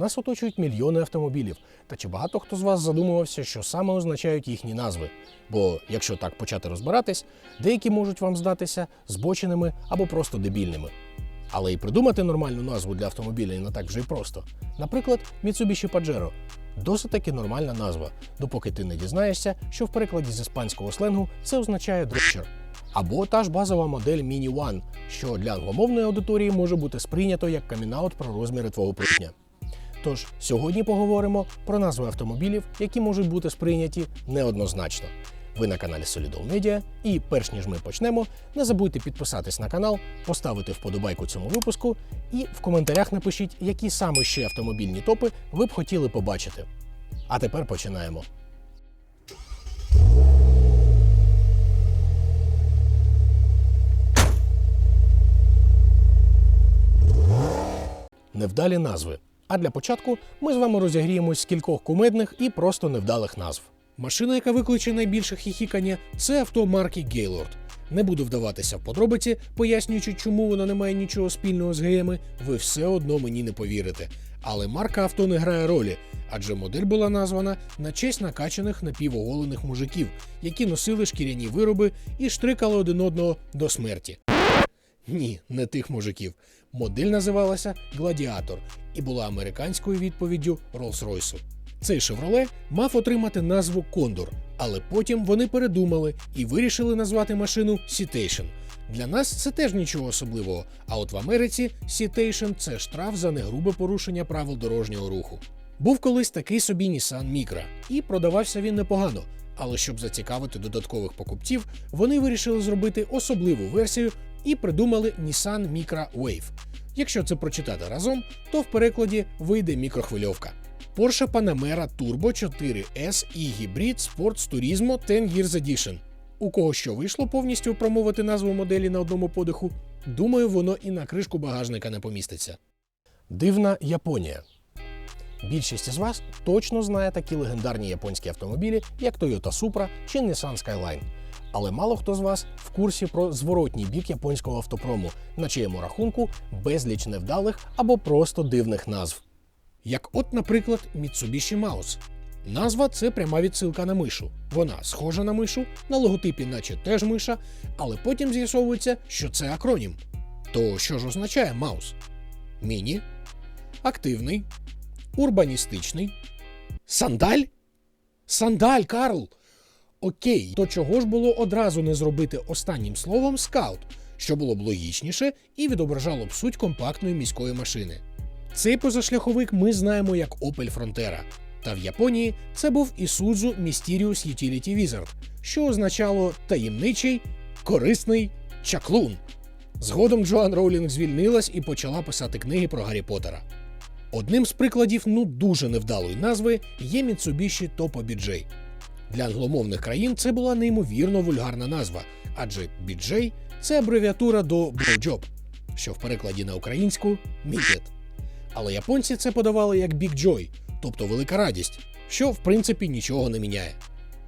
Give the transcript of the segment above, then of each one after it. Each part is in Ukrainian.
Нас оточують мільйони автомобілів. Та чи багато хто з вас задумувався, що саме означають їхні назви? Бо якщо так почати розбиратись, деякі можуть вам здатися збоченими або просто дебільними. Але і придумати нормальну назву для автомобіля не так вже й просто. Наприклад, Mitsubishi Pajero. Досить таки нормальна назва, допоки ти не дізнаєшся, що в перекладі з іспанського сленгу це означає дрочер. Або та ж базова модель Mini One, що для англомовної аудиторії може бути сприйнято як камінаут про розміри твого прутня. Тож сьогодні поговоримо про назви автомобілів, які можуть бути сприйняті неоднозначно. Ви на каналі Solidol Media, і перш ніж ми почнемо, не забудьте підписатись на канал, поставити вподобайку цьому випуску і в коментарях напишіть, які саме ще автомобільні топи ви б хотіли побачити. А тепер починаємо. Невдалі назви. А для початку ми з вами розігріємось з кількох кумедних і просто невдалих назв. Машина, яка викличе найбільше хіхікання, це авто марки Gaylord. Не буду вдаватися в подробиці, пояснюючи, чому вона не має нічого спільного з геями, ви все одно мені не повірите. Але марка авто не грає ролі, адже модель була названа на честь накачаних напівоголених мужиків, які носили шкіряні вироби і штрикали один одного до смерті. Ні, не тих мужиків. Модель називалася Гладіатор і була американською відповіддю Rolls-Royce. Цей Chevrolet мав отримати назву Кондор, але потім вони передумали і вирішили назвати машину Citation. Для нас це теж нічого особливого. А от в Америці Citation – це штраф за негрубе порушення правил дорожнього руху. Був колись такий собі Nissan Micra, і продавався він непогано. Але щоб зацікавити додаткових покупців, вони вирішили зробити особливу версію і придумали Nissan Micra Wave. Якщо це прочитати разом, то в перекладі вийде мікрохвильовка. Porsche Panamera Turbo 4S і гібрид Sports Turismo 10 Years Edition. У кого що вийшло повністю промовити назву моделі на одному подиху, думаю, воно і на кришку багажника не поміститься. Дивна Японія. Більшість із вас точно знає такі легендарні японські автомобілі, як Toyota Supra чи Nissan Skyline. Але мало хто з вас в курсі про зворотній бік японського автопрому, на чиєму рахунку безліч невдалих або просто дивних назв. Як от, наприклад, Mitsubishi Mouse. Назва це пряма відсилка на мишу. Вона схожа на мишу, на логотипі, наче теж миша, але потім з'ясовується, що це акронім. То що ж означає Маус? Міні, активний, урбаністичний, сандаль? Сандаль, Карл! Окей, то чого ж було одразу не зробити останнім словом скаут, що було б логічніше і відображало б суть компактної міської машини. Цей позашляховик ми знаємо як Opel Frontera. Та в Японії це був Isuzu Mysterious Utility Wizard, що означало таємничий, корисний чаклун. Згодом Джоан Роулінг звільнилась і почала писати книги про Гаррі Поттера. Одним з прикладів ну дуже невдалої назви є Mitsubishi Topo BJ. Для англомовних країн це була неймовірно вульгарна назва, адже BJ – це абревіатура до Blowjob, що в перекладі на українську мідет. Але японці це подавали як Big Joy, тобто велика радість, що в принципі нічого не міняє.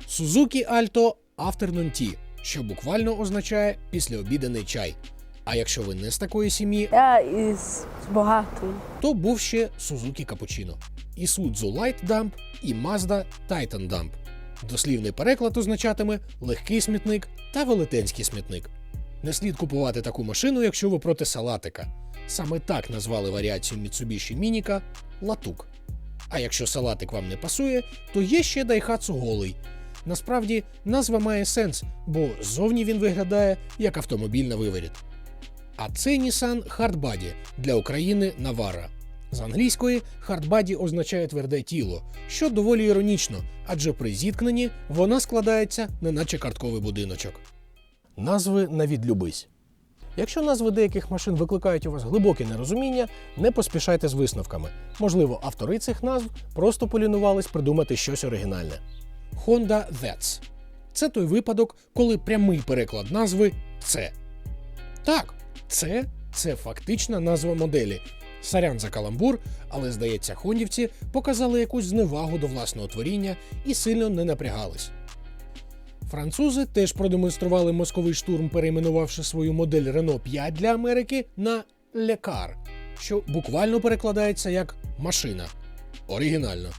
Suzuki Alto Afternoon Tea, що буквально означає післяобідений чай. А якщо ви не з такої сім'ї, Я із багатої. то був ще Suzuki Cappuccino, Isuzu Light Dump і Mazda Titan Dump. Дослівний переклад означатиме легкий смітник та велетенський смітник. Не слід купувати таку машину, якщо ви проти салатика. Саме так назвали варіацію Mitsubishi Мініка латук. А якщо салатик вам не пасує, то є ще Daihatsu голий. Насправді назва має сенс, бо ззовні він виглядає як автомобіль на виворіт. А це Nissan Hardbody для України Navara. З англійської Hardbody означає тверде тіло, що доволі іронічно, адже при зіткненні вона складається неначе картковий будиночок. Назви на відлюбись. Якщо назви деяких машин викликають у вас глибоке нерозуміння, не поспішайте з висновками. Можливо, автори цих назв просто полінувались придумати щось оригінальне. Honda That's – це той випадок, коли прямий переклад назви це. Так, це це фактична назва моделі. Сарян за каламбур, але здається, хондівці показали якусь зневагу до власного творіння і сильно не напрягались. Французи теж продемонстрували мозковий штурм, перейменувавши свою модель Renault 5 для Америки на Лекар, що буквально перекладається як машина. Оригінально.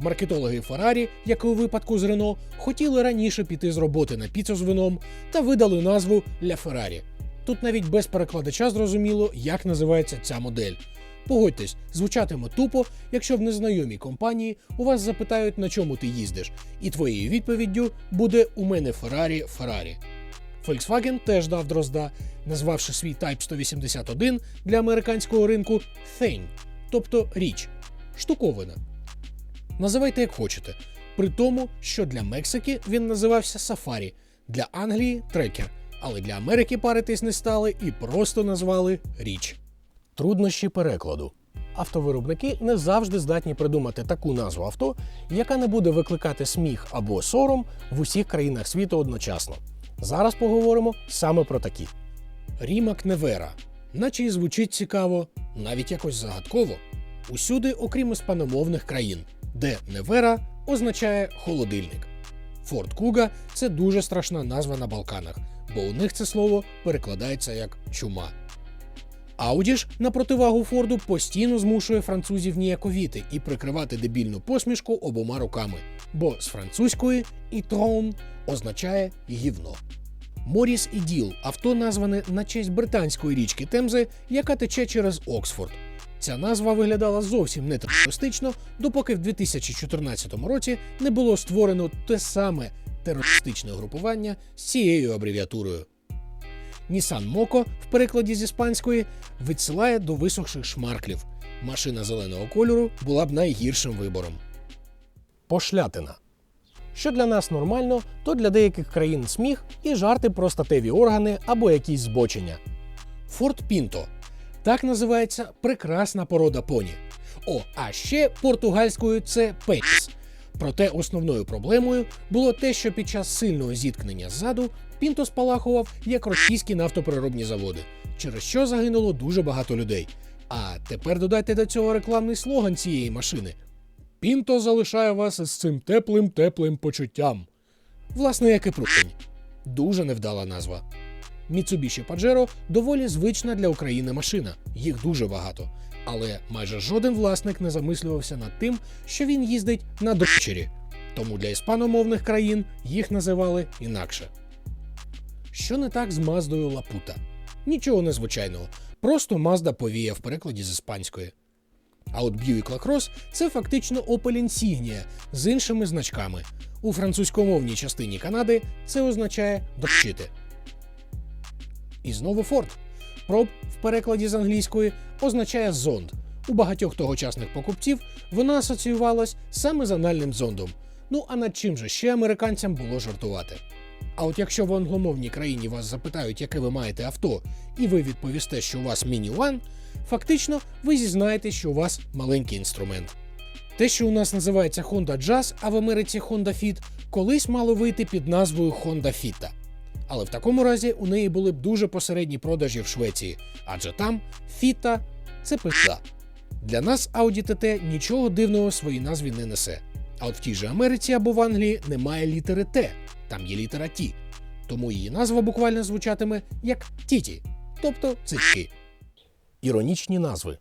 Маркетологи Феррарі, як і у випадку з Рено, хотіли раніше піти з роботи на піцу з вином та видали назву Ля Феррарі. Тут навіть без перекладача зрозуміло, як називається ця модель. Погодьтесь, звучатиме тупо, якщо в незнайомій компанії у вас запитають, на чому ти їздиш, і твоєю відповіддю буде у мене Феррарі Феррарі. Volkswagen теж дав дрозда, назвавши свій Type 181 для американського ринку Thing, тобто річ, штуковина. Називайте як хочете. При тому, що для Мексики він називався Safari, для Англії трекер, але для Америки паритись не стали і просто назвали річ. Труднощі перекладу. Автовиробники не завжди здатні придумати таку назву авто, яка не буде викликати сміх або сором в усіх країнах світу одночасно. Зараз поговоримо саме про такі. Рімак Невера, наче і звучить цікаво, навіть якось загадково. Усюди, окрім іспаномовних країн, де Невера означає холодильник. Форт Куга це дуже страшна назва на Балканах, бо у них це слово перекладається як чума. Ауді ж на противагу Форду постійно змушує французів ніяковіти і прикривати дебільну посмішку обома руками, бо з французької і трон означає гівно. Моріс і Діл авто назване на честь британської річки Темзи, яка тече через Оксфорд. Ця назва виглядала зовсім не терористично, допоки в 2014 році не було створено те саме терористичне групування з цією абревіатурою. Nissan Moco в перекладі з іспанської відсилає до висохших шмарклів. Машина зеленого кольору була б найгіршим вибором. Пошлятина. Що для нас нормально, то для деяких країн сміх і жарти про статеві органи або якісь збочення. Форт Пінто. Так називається прекрасна порода поні. О, а ще португальською це пеніс. Проте основною проблемою було те, що під час сильного зіткнення ззаду Пінто спалахував як російські нафтопереробні заводи, через що загинуло дуже багато людей. А тепер додайте до цього рекламний слоган цієї машини. Пінто залишає вас із цим теплим теплим почуттям. Власне, як і прутень. Дуже невдала назва. Mitsubishi Pajero доволі звична для України машина, їх дуже багато. Але майже жоден власник не замислювався над тим, що він їздить на дочері. Тому для іспаномовних країн їх називали інакше. Що не так з Маздою Лапута? Нічого незвичайного, просто Mazda повія в перекладі з іспанської. А от Buick LaCrosse – це фактично Opel Insignia з іншими значками. У французькомовній частині Канади це означає дощити. І знову Ford. Проб в перекладі з англійської означає зонд. У багатьох тогочасних покупців вона асоціювалась саме з анальним зондом. Ну а над чим же ще американцям було жартувати? А от якщо в англомовній країні вас запитають, яке ви маєте авто, і ви відповісте, що у вас One, фактично ви зізнаєте, що у вас маленький інструмент. Те, що у нас називається Honda Jazz, а в Америці Honda Fit, колись мало вийти під назвою Honda Fitta. Але в такому разі у неї були б дуже посередні продажі в Швеції, адже там Fitta – це пизда. Для нас Audi TT нічого дивного в своїй назві не несе. А от в тій же Америці або в Англії немає літери Т, там є літера Т. Тому її назва буквально звучатиме як Тіті, тобто цицьки. Іронічні назви.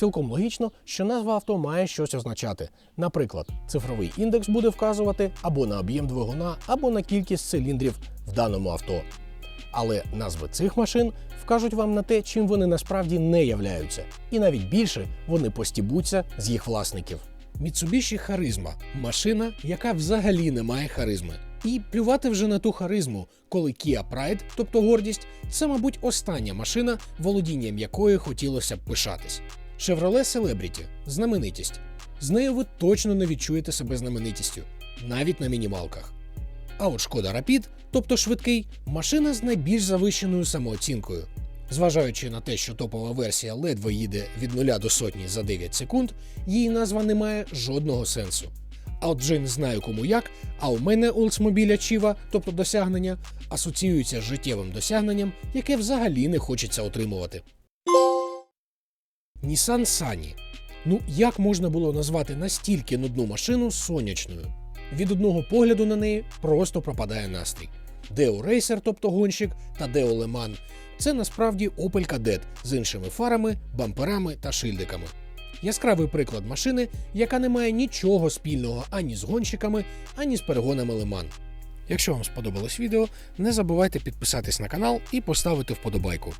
Цілком логічно, що назва авто має щось означати. Наприклад, цифровий індекс буде вказувати або на об'єм двигуна, або на кількість циліндрів в даному авто. Але назви цих машин вкажуть вам на те, чим вони насправді не являються, і навіть більше вони постібуться з їх власників. Mitsubishi Charisma – машина, яка взагалі не має харизми. І плювати вже на ту харизму, коли Kia Pride, тобто гордість, це, мабуть, остання машина, володінням якої хотілося б пишатись. Chevrolet Celebrity – знаменитість. З нею ви точно не відчуєте себе знаменитістю, навіть на мінімалках. А от Шкода Rapid, тобто швидкий, машина з найбільш завищеною самооцінкою. Зважаючи на те, що топова версія ледве їде від 0 до сотні за 9 секунд, її назва не має жодного сенсу. А от вже знаю кому як, а у мене Oldsmobile Achieva, тобто досягнення, асоціюється з життєвим досягненням, яке взагалі не хочеться отримувати. Nissan Sunny. Ну як можна було назвати настільки нудну машину сонячною? Від одного погляду на неї просто пропадає настрій. Deo Racer, тобто гонщик, та Le Mans – це насправді Opel Kadett з іншими фарами, бамперами та шильдиками. Яскравий приклад машини, яка не має нічого спільного ані з гонщиками, ані з перегонами Лиман. Якщо вам сподобалось відео, не забувайте підписатись на канал і поставити вподобайку.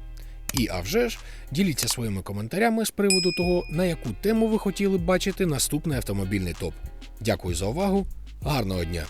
І а вже ж, діліться своїми коментарями з приводу того, на яку тему ви хотіли бачити наступний автомобільний топ. Дякую за увагу, гарного дня!